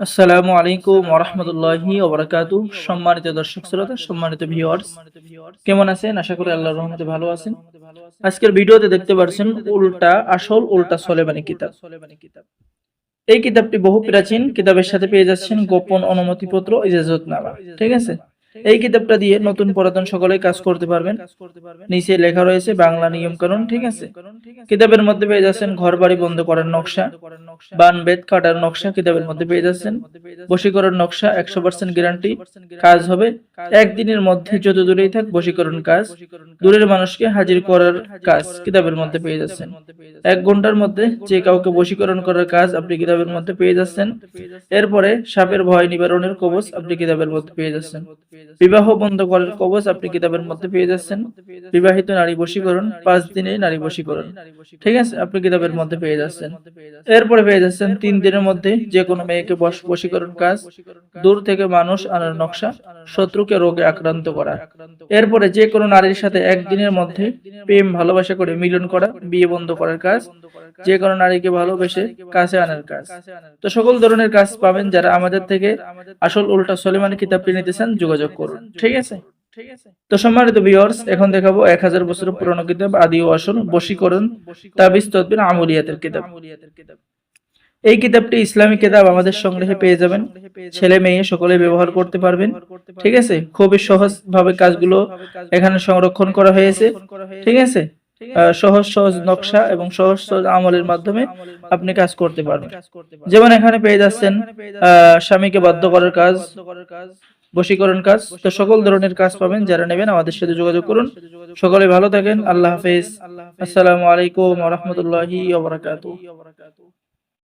আসসালামু আলাইকুম ওরহমতুল্লাহি ওবরাকাতু সম্মানিত দর্শক শ্রোতা, সম্মানিত ভিউয়ার্স কেমন আছেন? আশা করি আল্লাহর রহমতে ভালো আছেন। আজকের ভিডিওতে দেখতে পাচ্ছেন উল্টা আসল, উল্টা সলেমানি কিতাব। এই কিতাবটি বহু প্রাচীন কিতাবের সাথে পেয়ে যাচ্ছেন গোপন অনুমতিপত্র ইজাজতনামা। ঠিক আছে? এই কিতাবটা দিয়ে নতুন পুরাতন সকলে কাজ করতে পারবেন। নিচে লেখা রয়েছে বাংলা নিয়ম কানুন ঠিক আছে? কিতাবের মধ্যে পেয়ে যাচ্ছেন ঘর বাড়ি বন্ধ করার নকশা, বান বেদ কাটার নকশা কিতাবের মধ্যে পেয়ে যাচ্ছেন। বশীকরণ নকশা একশো পার্সেন্ট গ্যারান্টি। কাজ হবে একদিনের মধ্যে যত দূরেই থাক বশীকরণ কাজ দূরের মানুষকে হাজির করার কাজ কিতাবের মধ্যে পেয়ে যাচ্ছেন। এক ঘণ্টার মধ্যে যে কাউকে বশীকরণ করার কাজ আপনি কিতাবের মধ্যে পেয়ে যাচ্ছেন। এরপরে সাপের ভয় নিবারণের কবচ আপনি কিতাবের মধ্যে পেয়ে যাচ্ছেন। বিবাহ বন্ধ করার কবচ আপনি কিতাবের মধ্যে পেয়ে যাচ্ছেন। বিবাহিত নারী বশীকরণ পাঁচ দিনে নারী বশীকরণ। ঠিক আছে? আপনি কিতাবের মধ্যে পেয়ে যাচ্ছেন। এরপরে পেয়ে যাচ্ছেন তিন দিনের মধ্যে যে কোনো মেয়েকে বশ বশীকরণ কাজ দূর থেকে মানুষ আনার নকশা শত্রুকে রোগে আক্রান্ত করা। এরপরে যে কোনো নারীর সাথে একদিনের মধ্যে প্রেম, ভালোবাসা করে মিলন করা, বিয়ে বন্ধ করার কাজ যে কোনো নারীকে ভালোবেসে কাছে আনার কাজ। তো সকল ধরনের কাজ পাবেন যারা আমাদের থেকে আসল উল্টা সলিমান কিতাবটি নিতে চান, যোগাযোগ করুন। ঠিক আছে? তো সম্মানিত ভিউয়ার্স এখন দেখাবো এক হাজার বছরের পুরনো কিতাব, আদি ও আসল বশীকরণ তাবিজ, তদবির, আমলিয়াতের কিতাব। এই কিতাবটি ইসলামী কিতাব আমাদের সংগ্রহে পেয়ে যাবেন। ছেলে মেয়ে সকলে ব্যবহার করতে পারবেন। ঠিক আছে? খুবই সহজ ভাবে কাজগুলো এখানে সংরক্ষণ করা হয়েছে। ঠিক আছে? সহজ সহজ নকশা এবং সহজ সহজ আমলের মাধ্যমে আপনি কাজ করতে পারবেন। যেমন এখানে পেয়ে যাচ্ছেন আহ, স্বামীকে বাধ্য করার কাজ বশীকরণ কাজ। তো সকল ধরনের কাজ পাবেন। যারা নেবেন আমাদের সাথে যোগাযোগ করুন। সকলে ভালো থাকেন। আল্লাহ হাফেজ। আসসালামু আলাইকুম রহমতুল্লাহি